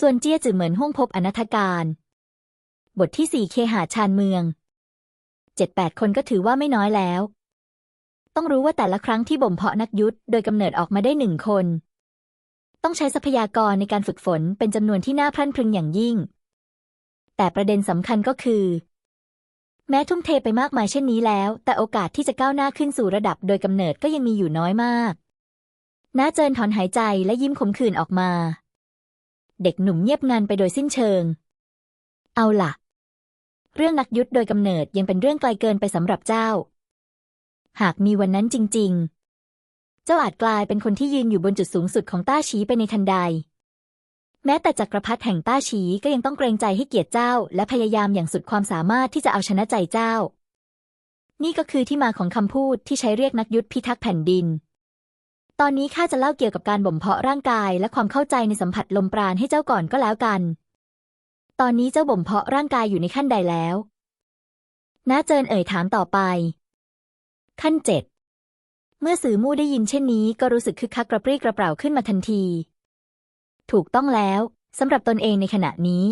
ส่วนเจี้ยจือเหมือนห้วงพบอนัธการ บทที่สี่เคหาชานเมืองเจ็ดแปดคนก็ถือว่าไม่น้อยแล้ว ต้องรู้ว่าแต่ละครั้งที่บ่มเพาะนักยุทธโดยกำเนิดออกมาได้หนึ่งคน ต้องใช้ทรัพยากรในการฝึกฝนเป็นจำนวนที่น่าพรั่นพรึงอย่างยิ่ง แต่ประเด็นสำคัญก็คือ แม้ทุ่มเทไปมากมายเช่นนี้แล้ว แต่โอกาสที่จะก้าวหน้าขึ้นสู่ระดับโดยกำเนิดก็ยังมีอยู่น้อยมากน้าเจินถอนหายใจและยิ้มขมขื่นออกมา เด็กหนุ่มเงียบงันไปโดยสิ้นเชิง เอาล่ะ เรื่องนักยุทธโดยกำเนิดยังเป็นเรื่องไกลเกินไปสำหรับเจ้า หากมีวันนั้นจริง ๆ เจ้าอาจกลายเป็นคนที่ยืนอยู่บนจุดสูงสุดของต้าชีไปในทันใด แม้แต่จักรพรรดิแห่งต้าชีก็ยังต้องเกรงใจให้เกียรติเจ้า และพยายามอย่างสุดความสามารถที่จะเอาชนะใจเจ้า นี่ก็คือที่มาของคำพูดที่ใช้เรียกนักยุทธพิทักษ์แผ่นดิน ตอนนี้ข้าจะเล่าเกี่ยวกับการบ่มเพาะร่างกาย และความเข้าใจในสัมผัสลมปราณให้เจ้าก่อนก็แล้วกัน ตอนนี้เจ้าบ่มเพาะร่างกายอยู่ในขั้นใดแล้วน้าเจินเอ่ยถามต่อไป ขั้นเจ็ดเมื่อสื่อมู่ได้ยินเช่นนี้ก็รู้สึกคึกคักกระปรี้กระเปร่าขึ้นมาทันที ถูกต้องแล้วสำหรับตนเองในขณะนี้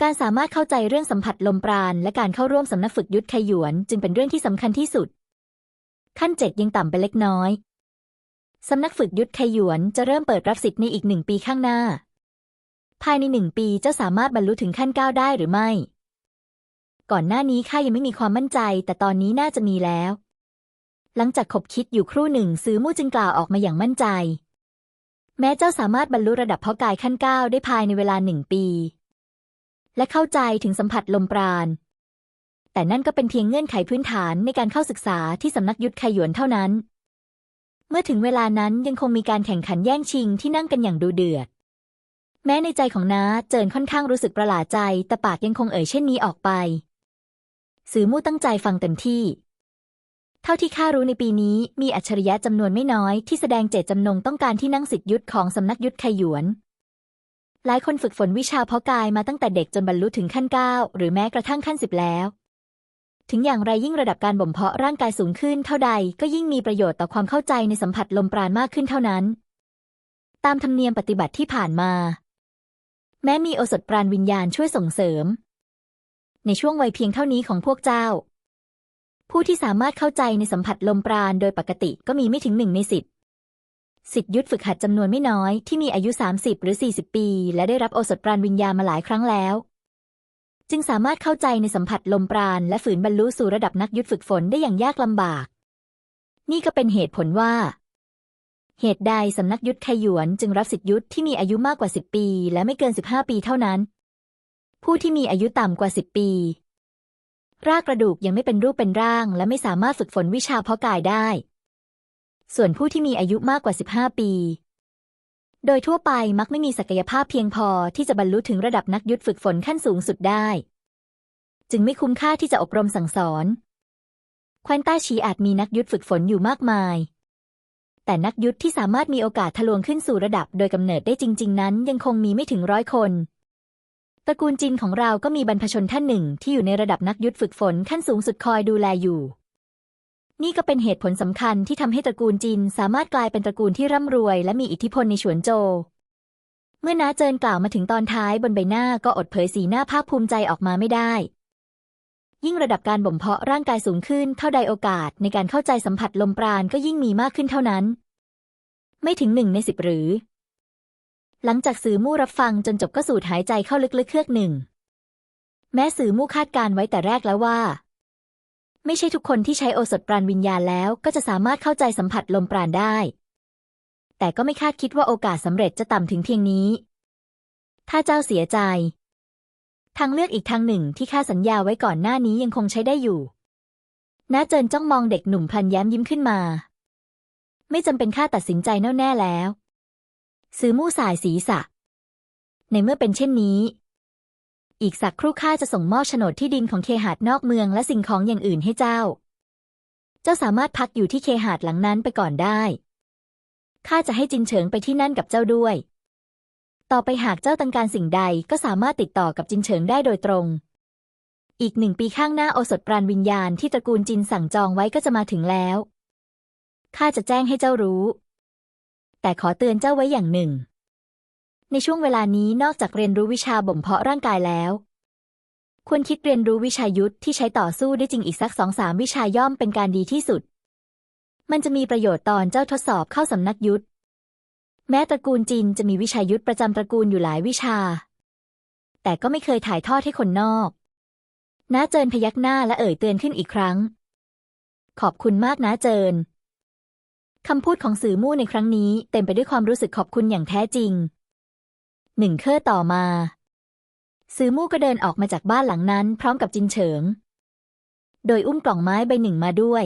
การสามารถเข้าใจเรื่องสัมผัสลมปราณและการเข้าร่วมสำนักฝึกยุทธไคหยวน จึงเป็นเรื่องที่สำคัญที่สุด ขั้นเจ็ดยังต่ำไปเล็กน้อย สำนักฝึกยุทธไคหยวนจะเริ่มเปิดรับสิทธิ์ในอีกหนึ่งปีข้างหน้า ภายในหนึ่งปีเจ้าสามารถบรรลุถึงขั้นเก้าได้หรือไม่ ก่อนหน้านี้ข้ายังไม่มีความมั่นใจ แต่ตอนนี้น่าจะมีแล้ว หลังจากขบคิดอยู่ครู่หนึ่งซื้อมู่จึงกล่าวออกมาอย่างมั่นใจ แม้เจ้าสามารถบรรลุระดับเพาะกายขั้นเก้าได้ภายในเวลาหนึ่งปี และเข้าใจถึงสัมผัสลมปราณ แต่นั่นก็เป็นเพียงเงื่อนไขพื้นฐานในการเข้าศึกษาที่สำนักยุทธไคหยวนเท่านั้น เมื่อถึงเวลานั้นยังคงมีการแข่งขันแย่งชิงที่นั่งกันอย่างดูเดือด แม้ในใจของน้าเจินค่อนข้างรู้สึกประหลาดใจ แต่ปากยังคงเอ่ยเช่นนี้ออกไป สือมู่ตั้งใจฟังเต็มที่ เท่าที่ข้ารู้ในปีนี้มีอัจฉริยะจำนวนไม่น้อยที่แสดงเจตจำนงต้องการที่นั่งสิทธิยุทธของสำนักยุทธไคหยวน หลายคนฝึกฝนวิชาเพาะกายมาตั้งแต่เด็กจนบรรลุถึงขั้นเก้าหรือแม้กระทั่งขั้นสิบแล้ว ถึงอย่างไรยิ่งระดับการบ่มเพาะร่างกายสูงขึ้นเท่าใดก็ยิ่งมีประโยชน์ต่อความเข้าใจในสัมผัสลมปราณมากขึ้นเท่านั้น ตามธรรมเนียมปฏิบัติที่ผ่านมา แม้มีโอสถปราณวิญญาณช่วยส่งเสริม ในช่วงวัยเพียงเท่านี้ของพวกเจ้า ผู้ที่สามารถเข้าใจในสัมผัสลมปราณโดยปกติก็มีไม่ถึงหนึ่งในสิบสิทธิยุทธฝึกหัดจำนวนไม่น้อยที่มีอายุ 30 หรือ 40 ปี และได้รับโอสถปราณวิญญาณมาหลายครั้งแล้ว จึงสามารถเข้าใจในสัมผัสลมปราณ และฝืนบรรลุสู่ระดับนักยุทธฝึกฝนได้อย่างยากลำบาก นี่ก็เป็นเหตุผลว่า เหตุใดสำนักยุทธไคหยวนจึงรับสิทธิยุทธที่มีอายุมากกว่า 10 ปี และไม่เกิน 15 ปีเท่านั้น ผู้ที่มีอายุต่ำกว่า 10 ปี รากกระดูกยังไม่เป็นรูปเป็นร่าง และไม่สามารถฝึกฝนวิชาเพาะกายได้ ส่วนผู้ที่มีอายุมากกว่า 15 ปี โดยทั่วไปมักไม่มีศักยภาพเพียงพอที่จะบรรลุถึงระดับนักยุทธฝึกฝนขั้นสูงสุดได้ จึงไม่คุ้มค่าที่จะอบรมสั่งสอน แคว้นต้าชีอาจมีนักยุทธฝึกฝนอยู่มากมาย แต่นักยุทธที่สามารถมีโอกาสทะลวงขึ้นสู่ระดับโดยกำเนิดได้จริง ๆ นั้น ยังคงมีไม่ถึงร้อยคนตระกูลจินของเราก็มีบรรพชนท่านหนึ่งที่อยู่ในระดับนักยุทธฝึกฝนขั้นสูงสุดคอยดูแลอยู่ นี่ก็เป็นเหตุผลสำคัญที่ทำให้ตระกูลจินสามารถกลายเป็นตระกูลที่ร่ำรวยและมีอิทธิพลในฉวนโจวเมื่อน้าเจินกล่าวมาถึงตอนท้ายบนใบหน้าก็อดเผยสีหน้าภาคภูมิใจออกมาไม่ได้ ยิ่งระดับการบ่มเพาะร่างกายสูงขึ้นเท่าใดโอกาสในการเข้าใจสัมผัสลมปราณก็ยิ่งมีมากขึ้นเท่านั้น ไม่ถึงหนึ่งในสิบหรือ หลังจากสื่อมู่รับฟังจนจบก็สูดหายใจเข้าลึกๆเครือกหนึ่ง แม้สื่อมู่คาดการไว้แต่แรกแล้วว่า ไม่ใช่ทุกคนที่ใช้โอสถปราณวิญญาณแล้วก็จะสามารถเข้าใจสัมผัสลมปราณได้ แต่ก็ไม่คาดคิดว่าโอกาสสำเร็จจะต่ำถึงเพียงนี้ ถ้าเจ้าเสียใจ ทางเลือกอีกทางหนึ่งที่ข้าสัญญาไว้ก่อนหน้านี้ยังคงใช้ได้อยู่น้าเจินจ้องมองเด็กหนุ่มพลันแย้มยิ้มขึ้นมา ไม่จำเป็นข้าตัดสินใจแน่แน่แล้ว ซื้อมู่สายศีรษะ ในเมื่อเป็นเช่นนี้ อีกสักครู่ข้าจะส่งมอบโฉนดที่ดินของเคหาดนอกเมืองและสิ่งของอย่างอื่นให้เจ้า เจ้าสามารถพักอยู่ที่เคหาดหลังนั้นไปก่อนได้ ข้าจะให้จินเฉิงไปที่นั่นกับเจ้าด้วย ต่อไปหากเจ้าต้องการสิ่งใดก็สามารถติดต่อกับจินเฉิงได้โดยตรง อีกหนึ่งปีข้างหน้าโอสถปราณวิญญาณที่ตระกูลจินสั่งจองไว้ก็จะมาถึงแล้ว ข้าจะแจ้งให้เจ้ารู้ แต่ขอเตือนเจ้าไว้อย่างหนึ่ง ในช่วงเวลานี้นอกจากเรียนรู้วิชาบ่มเพาะร่างกายแล้ว ควรคิดเรียนรู้วิชายุทธที่ใช้ต่อสู้ได้จริงอีกสักสองสามวิชาย่อมเป็นการดีที่สุด มันจะมีประโยชน์ตอนเจ้าทดสอบเข้าสำนักยุทธแม้ตระกูลจินจะมีวิชายุทธประจำตระกูลอยู่หลายวิชา แต่ก็ไม่เคยถ่ายทอดให้คนนอกน้าเจินพยักหน้าและเอ่ยเตือนขึ้นอีกครั้ง ขอบคุณมากน้าเจินคำพูดของสื่อมู่ในครั้งนี้เต็มไปด้วยความรู้สึกขอบคุณอย่างแท้จริง หนึ่งเคอต่อมา ซื้อมู่ก็เดินออกมาจากบ้านหลังนั้น พร้อมกับจินเฉิง โดยอุ้มกล่องไม้ใบหนึ่งมาด้วย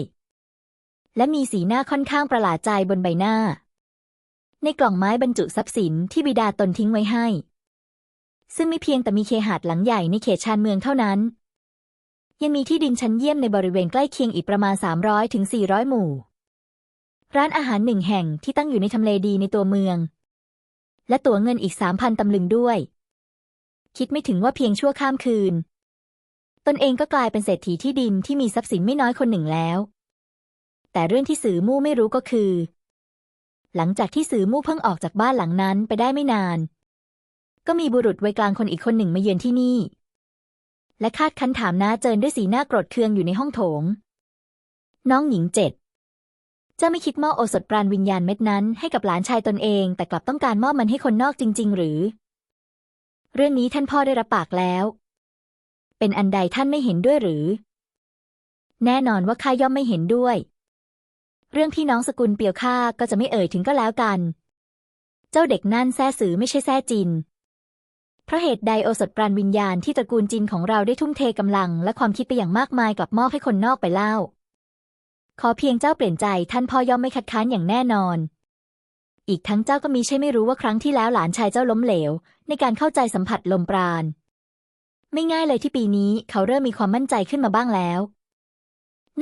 และมีสีหน้าค่อนข้างประหลาดใจบนใบหน้า ในกล่องไม้บรรจุทรัพย์สินที่บิดาตนทิ้งไว้ให้ ซึ่งไม่เพียงแต่มีเคหะหลังใหญ่ในเขตชานเมืองเท่านั้น ยังมีที่ดินชั้นเยี่ยมในบริเวณใกล้เคียงอีกประมาณ 300ถึง400 หมู่ ร้านอาหารหนึ่งแห่งที่ตั้งอยู่ในทำเลดีในตัวเมือง และตั๋วเงินอีกสามพันตำลึงด้วย คิดไม่ถึงว่าเพียงชั่วข้ามคืน ตนเองก็กลายเป็นเศรษฐีที่ดินที่มีทรัพย์สินไม่น้อยคนหนึ่งแล้ว แต่เรื่องที่สื่อมู่ไม่รู้ก็คือ หลังจากที่สื่อมู่เพิ่งออกจากบ้านหลังนั้นไปได้ไม่นาน ก็มีบุรุษวัยกลางคนอีกคนหนึ่งมาเยือนที่นี่ และคาดคันถามน้าเจินด้วยสีหน้าโกรธเคืองอยู่ในห้องโถง น้องหญิงเจ็ด จ้าไม่คิดมอบโอสถปราณวิญญาณเม็ดนั้นให้กับหลานชายตนเอง แต่กลับต้องการมอบมันให้คนนอกจริง ๆ หรือ เรื่องนี้ท่านพ่อได้รับปากแล้ว เป็นอันใดท่านไม่เห็นด้วยหรือ แน่นอนว่าข้าย่อมไม่เห็นด้วย เรื่องพี่น้องสกุลเปียวข้าก็จะไม่เอ่ยถึงก็แล้วกัน เจ้าเด็กนั่นแซ่สือไม่ใช่แซ่จินเพราะเหตุใดโอสถปราณวิญญาณที่ตระกูลจินของเราได้ทุ่มเทกำลัง และความคิดไปอย่างมากมายกลับมอบให้คนนอกไปเล่า ขอเพียงเจ้าเปลี่ยนใจท่านพ่อย่อมไม่คัดค้านอย่างแน่นอน อีกทั้งเจ้าก็มีใช่ไม่รู้ว่าครั้งที่แล้วหลานชายเจ้าล้มเหลว ในการเข้าใจสัมผัสลมปราณ ไม่ง่ายเลยที่ปีนี้เขาเริ่มมีความมั่นใจขึ้นมาบ้างแล้ว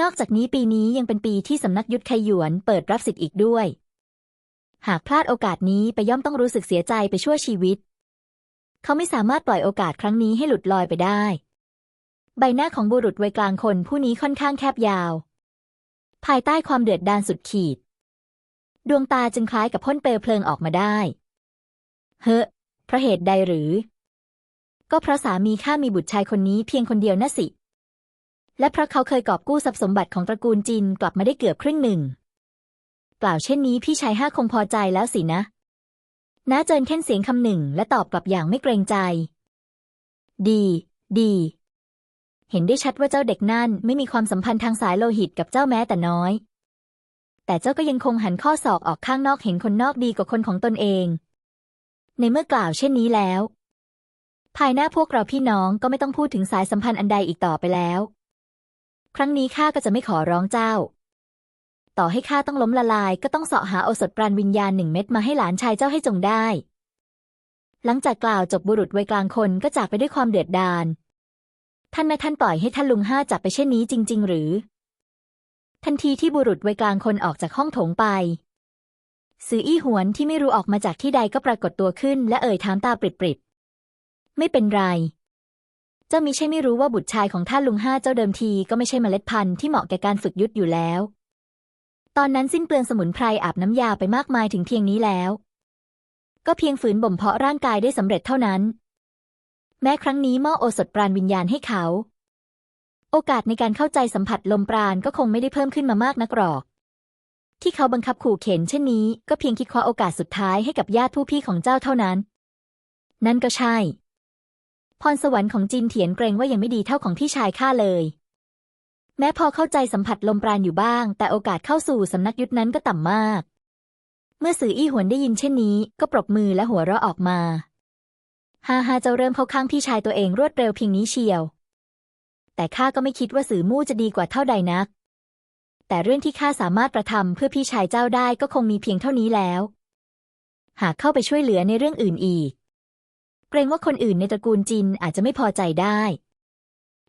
นอกจากนี้ปีนี้ยังเป็นปีที่สำนักยุทธไคหยวนเปิดรับสิทธิ์อีกด้วย หากพลาดโอกาสนี้ไปย่อมต้องรู้สึกเสียใจไปชั่วชีวิต เขาไม่สามารถปล่อยโอกาสครั้งนี้ให้หลุดลอยไปได้ ใบหน้าของบุรุษวัยกลางคนผู้นี้ค่อนข้างแคบยาว ภายใต้ความเดือดดาลสุดขีด ดวงตาจึงคล้ายกับพ่นเปลวเพลิงออกมาได้ เฮ้อเพราะเหตุใดหรือ ก็เพราะสามีข้ามีบุตรชายคนนี้เพียงคนเดียวน่ะสิ และเพราะเขาเคยกอบกู้ทรัพย์สมบัติของตระกูลจินกลับมาได้เกือบครึ่งหนึ่งกล่าวเช่นนี้พี่ชายห้าคงพอใจแล้วสินะน้าเจินแค่นเสียงคำหนึ่งและตอบกลับอย่างไม่เกรงใจ ดี ดี เห็นได้ชัดว่าเจ้าเด็กนั่นไม่มีความสัมพันธ์ทางสายโลหิตกับเจ้าแม้แต่น้อย แต่เจ้าก็ยังคงหันข้อศอกออกข้างนอกเห็นคนนอกดีกว่าคนของตนเอง ในเมื่อกล่าวเช่นนี้แล้ว ภายหน้าพวกเราพี่น้องก็ไม่ต้องพูดถึงสายสัมพันธ์อันใดอีกต่อไปแล้ว ครั้งนี้ข้าก็จะไม่ขอร้องเจ้า ต่อให้ข้าต้องล้มละลายก็ต้องเสาะหาโอสถปราณวิญญาณหนึ่งเม็ดมาให้หลานชายเจ้าให้จงได้หลังจากกล่าวจบบุรุษวัยกลางคนก็จากไปด้วยความเดือดดาล ท่านแม่ท่านปล่อยให้ท่านลุงห้าจับไปเช่นนี้จริง ๆ หรือ ทันทีที่บุรุษวัยกลางคนออกจากห้องโถงไปสืออี้หวนที่ไม่รู้ออกมาจากที่ใดก็ปรากฏตัวขึ้น และเอ่ยถามตาปริบๆไม่เป็นไร เจ้ามิใช่ไม่รู้ว่าบุตรชายของท่านลุงห้าเจ้าเดิมทีก็ไม่ใช่เมล็ดพันธุ์ที่เหมาะแก่การฝึกยุทธอยู่แล้ว ตอนนั้นสิ้นเปลืองสมุนไพรอาบน้ำยาไปมากมายถึงเพียงนี้แล้ว ก็เพียงฝืนบ่มเพาะร่างกายได้สำเร็จเท่านั้น แม้ครั้งนี้มอโอสถปราณวิญญาณให้เขา โอกาสในการเข้าใจสัมผัสลมปราณก็คงไม่ได้เพิ่มขึ้นมามากนักหรอก ที่เขาบังคับขู่เข็นเช่นนี้ ก็เพียงคิดคว้าโอกาสสุดท้ายให้กับญาติผู้พี่ของเจ้าเท่านั้น นั่นก็ใช่ พรสวรรค์ของจินเถียนเกรงว่ายังไม่ดีเท่าของพี่ชายข้าเลย แม้พอเข้าใจสัมผัสลมปราณอยู่บ้าง แต่โอกาสเข้าสู่สำนักยุทธนั้นก็ต่ำมาก เมื่อสื่ออี้หวนได้ยินเช่นนี้ ก็ปรบมือและหัวเราะออกมา ฮ่าฮ่าเจ้าเริ่มเข้าข้างพี่ชายตัวเองรวดเร็วเพียงนี้เชียว แต่ข้าก็ไม่คิดว่าสื่อมู่จะดีกว่าเท่าใดนัก แต่เรื่องที่ข้าสามารถประทำเพื่อพี่ชายเจ้าได้ก็คงมีเพียงเท่านี้แล้ว หากเข้าไปช่วยเหลือในเรื่องอื่นอีก เกรงว่าคนอื่นในตระกูลจินอาจจะไม่พอใจได้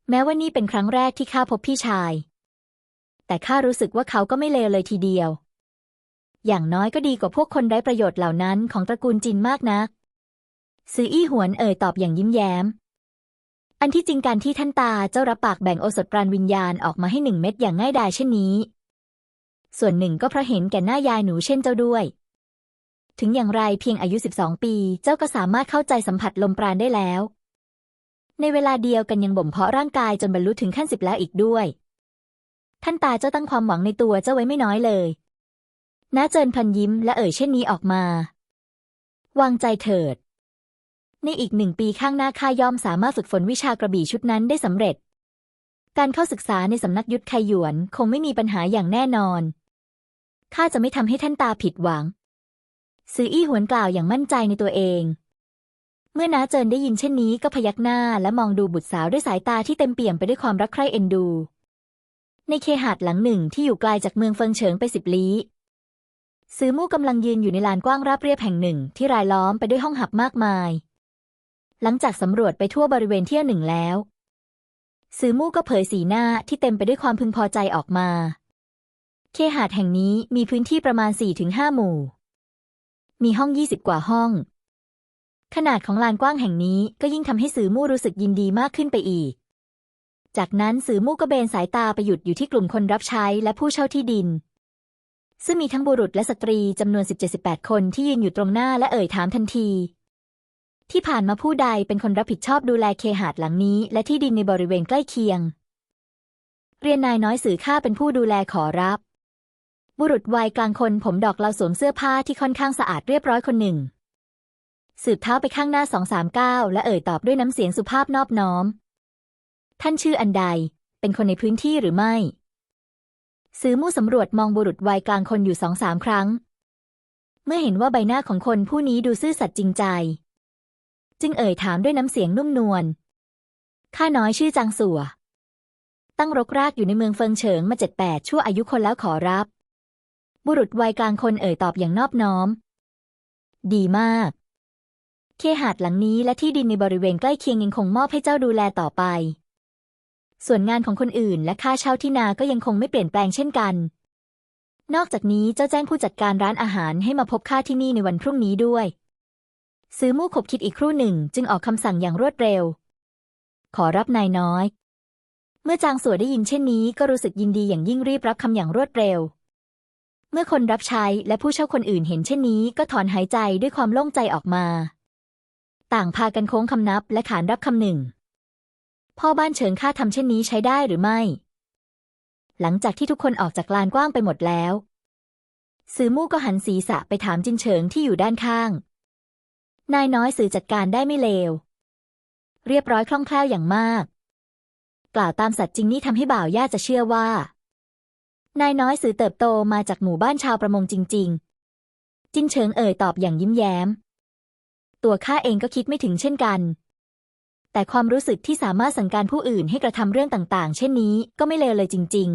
แม้ว่านี่เป็นครั้งแรกที่ข้าพบพี่ชาย แต่ข้ารู้สึกว่าเขาก็ไม่เลวเลยทีเดียว อย่างน้อยก็ดีกว่าพวกคนไร้ประโยชน์เหล่านั้นของตระกูลจินมากนัก ซืออี้หวนเอ่ยตอบอย่างยิ้มแย้ม อันที่จริงการที่ท่านตาเจ้ารับปากแบ่งโอสถปราณวิญญาณออกมาให้หนึ่งเม็ดอย่างง่ายดายเช่นนี้ ส่วนหนึ่งก็เพราะเห็นแก่หน้ายายหนูเช่นเจ้าด้วย ถึงอย่างไรเพียงอายุ 12 ปีเจ้าก็สามารถเข้าใจสัมผัสลมปราณได้แล้ว ในเวลาเดียวกันยังบ่มเพาะร่างกายจนบรรลุถึงขั้นสิบแล้วอีกด้วย ท่านตาเจ้าตั้งความหวังในตัวเจ้าไว้ไม่น้อยเลยน้าเจินพันยิ้มและเอ่ยเช่นนี้ออกมา วางใจเถิด ในอีกหนึ่งปีข้างหน้าข้าย่อมสามารถฝึกฝนวิชากระบี่ชุดนั้นได้สำเร็จ การเข้าศึกษาในสำนักยุทธไคหยวนคงไม่มีปัญหาอย่างแน่นอนข้าจะไม่ทำให้ท่านตาผิดหวัง ซืออี้หวนกล่าวอย่างมั่นใจในตัวเอง เมื่อน้าเจินได้ยินเช่นนี้ก็พยักหน้าและมองดูบุตรสาวด้วยสายตาที่เต็มเปี่ยมไปด้วยความรักใคร่เอ็นดู ในเคหะหลังหนึ่งที่อยู่ไกลจากเมืองเฟิงเฉิงไปสิบลี้ซือมู่กำลังยืนอยู่ในลานกว้างราบเรียบแห่งหนึ่งที่รายล้อมไปด้วยห้องหับมากมาย หลังจากสำรวจไปทั่วบริเวณเที่ยวหนึ่งแล้ว ซือมู่ก็เผยสีหน้าที่เต็มไปด้วยความพึงพอใจออกมา เคหะแห่งนี้มีพื้นที่ประมาณ 4-5 หมู่ มีห้อง 20 กว่าห้อง ขนาดของลานกว้างแห่งนี้ก็ยิ่งทำให้สือมู่รู้สึกยินดีมากขึ้นไปอีก จากนั้นสือมู่ก็เบนสายตาไปหยุดอยู่ที่กลุ่มคนรับใช้และผู้เช่าที่ดินซึ่งมีทั้งบุรุษและสตรีจำนวน 17-18 คนที่ยืนอยู่ตรงหน้าและเอ่ยถามทันที ที่ผ่านมาผู้ใดเป็นคนรับผิดชอบดูแลเคหะหลังนี้ และที่ดินในบริเวณใกล้เคียง เรียนนายน้อยสื่อข้าเป็นผู้ดูแลขอรับ บุรุษวัยกลางคนผมดอกเราสวมเสื้อผ้าที่ค่อนข้างสะอาดเรียบร้อยคนหนึ่ง สืบเท้าไปข้างหน้าสองสามก้าวและเอ่ยตอบด้วยน้ำเสียงสุภาพนอบน้อม ท่านชื่ออันใด เป็นคนในพื้นที่หรือไม่ ซื้อมู่สำรวจมองบุรุษวัยกลางคนอยู่สองสามครั้ง เมื่อเห็นว่าใบหน้าของคนผู้นี้ดูซื่อสัตย์จริงใจ จึงเอ่ยถามด้วยน้ำเสียงนุ่มนวล ข้าน้อยชื่อจางสัว ตั้งรกรากอยู่ในเมืองเฟิงเฉิงมาเจ็ดแปดชั่วอายุคนแล้วขอรับ บุรุษวัยกลางคนเอ่ยตอบอย่างนอบน้อม ดีมาก เคหาดหลังนี้และที่ดินในบริเวณใกล้เคียงยังคงมอบให้เจ้าดูแลต่อไป ส่วนงานของคนอื่นและค่าเช่าที่นาก็ยังคงไม่เปลี่ยนแปลงเช่นกัน นอกจากนี้เจ้าแจ้งผู้จัดการร้านอาหารให้มาพบข้าที่นี่ในวันพรุ่งนี้ด้วย ซื้อมู่ขบคิดอีกครู่หนึ่ง จึงออกคำสั่งอย่างรวดเร็ว ขอรับนายน้อย เมื่อจางสัวได้ยินเช่นนี้ก็รู้สึกยินดีอย่างยิ่งรีบรับคำอย่างรวดเร็ว เมื่อคนรับใช้และผู้เช่าคนอื่นเห็นเช่นนี้ก็ถอนหายใจด้วยความโล่งใจออกมา ต่างพากันโค้งคำนับและขานรับคำหนึ่ง พ่อบ้านเฉิงข้าทำเช่นนี้ใช้ได้หรือไม่ หลังจากที่ทุกคนออกจากลานกว้างไปหมดแล้วสือมู่ก็หันศีรษะไปถามจินเฉิงที่อยู่ด้านข้าง นายน้อยสื่อจัดการได้ไม่เลว เรียบร้อยคล่องแคล่วอย่างมาก กล่าวตามสัตว์จริงนี่ทำให้บ่าวย่าจะเชื่อว่า นายน้อยสื่อเติบโตมาจากหมู่บ้านชาวประมงจริง ๆ จินเฉิงเอ่ยตอบอย่างยิ้มแย้ม ตัวข้าเองก็คิดไม่ถึงเช่นกัน แต่ความรู้สึกที่สามารถสั่งการผู้อื่นให้กระทำเรื่องต่างๆ เช่นนี้ก็ไม่เลวเลยจริง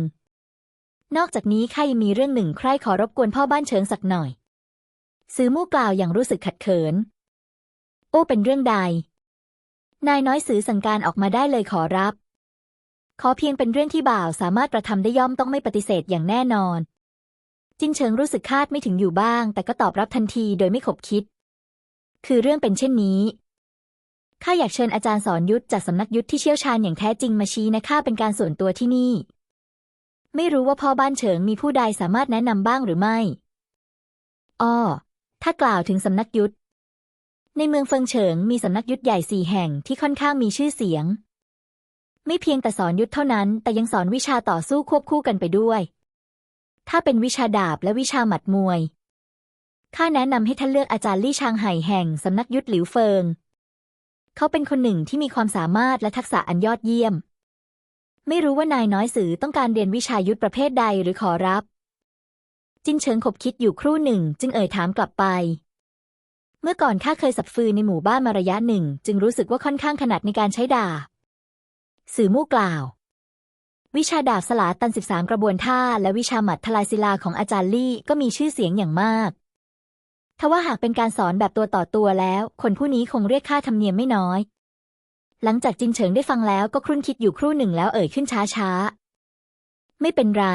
ๆ นอกจากนี้ข้ายังมีเรื่องหนึ่งใคร่ขอรบกวนพ่อบ้านเฉิงสักหน่อยซื้อมู่กล่าวอย่างรู้สึกขัดเขิน โอ้เป็นเรื่องใด นายน้อยสือสั่งการออกมาได้เลยขอรับ ขอเพียงเป็นเรื่องที่บ่าวสามารถกระทำได้ย่อมต้องไม่ปฏิเสธอย่างแน่นอน จินเฉิงรู้สึกคาดไม่ถึงอยู่บ้าง แต่ก็ตอบรับทันทีโดยไม่ขบคิด คือเรื่องเป็นเช่นนี้ข้าอยากเชิญอาจารย์สอนยุทธจากสำนักยุทธที่เชี่ยวชาญอย่างแท้จริงมาชี้นะข้าเป็นการส่วนตัวที่นี่ ไม่รู้ว่าพ่อบ้านเฉิงมีผู้ใดสามารถแนะนำบ้างหรือไม่ อ้อ ถ้ากล่าวถึงสำนักยุทธ ในเมืองเฟิงเฉิงมีสำนักยุทธใหญ่สี่แห่งที่ค่อนข้างมีชื่อเสียง ไม่เพียงแต่สอนยุทธเท่านั้นแต่ยังสอนวิชาต่อสู้ควบคู่กันไปด้วย ถ้าเป็นวิชาดาบและวิชาหมัดมวยข้าแนะนำให้ท่านเลือกอาจารย์ลี่ชางไห่แห่งสำนักยุทธหลิวเฟิง เขาเป็นคนหนึ่งที่มีความสามารถและทักษะอันยอดเยี่ยม ไม่รู้ว่านายน้อยสือต้องการเรียนวิชายุทธประเภทใดหรือขอรับ จินเฉิงขบคิดอยู่ครู่หนึ่งจึงเอ่ยถามกลับไป เมื่อก่อนข้าเคยสับฟืนในหมู่บ้านมาระยะหนึ่ง จึงรู้สึกว่าค่อนข้างถนัดในการใช้ดาบสื่อมู่กล่าว วิชาดาบสลาตัน 13 กระบวนท่า และวิชาหมัดทลายศิลาของอาจารย์ลี่ก็มีชื่อเสียงอย่างมาก ทว่าหากเป็นการสอนแบบตัวต่อตัวแล้ว คนผู้นี้คงเรียกค่าธรรมเนียมไม่น้อย หลังจากจินเฉิงได้ฟังแล้วก็ครุ่นคิดอยู่ครู่หนึ่งแล้วเอ่ยขึ้นช้าๆ ไม่เป็นไร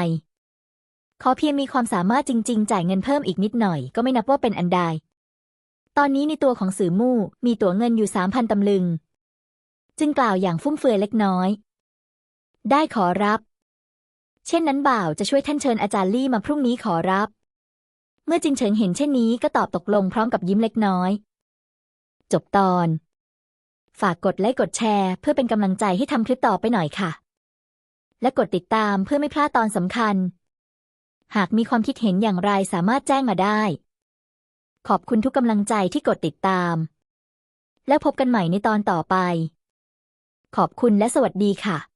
ขอเพียงมีความสามารถจริง ๆ จ่ายเงินเพิ่มอีกนิดหน่อยก็ไม่นับว่าเป็นอันใด ตอนนี้ในตัวของสื่อมู่มีตั๋วเงินอยู่สามพันตำลึง จึงกล่าวอย่างฟุ่มเฟือยเล็กน้อย ได้ขอรับ เช่นนั้นบ่าวจะช่วยท่านเชิญอาจารย์ลี่มาพรุ่งนี้ขอรับ เมื่อจินเฉิงเห็นเช่นนี้ก็ตอบตกลงพร้อมกับยิ้มเล็กน้อย จบตอน ฝากกดไลค์กดแชร์ เพื่อเป็นกำลังใจให้ทำคลิปต่อไปหน่อยค่ะ และกดติดตามเพื่อไม่พลาดตอนสำคัญ หากมีความคิดเห็นอย่างไรสามารถแจ้งมาได้ ขอบคุณทุกกำลังใจที่กดติดตาม และพบกันใหม่ในตอนต่อไป ขอบคุณและสวัสดีค่ะ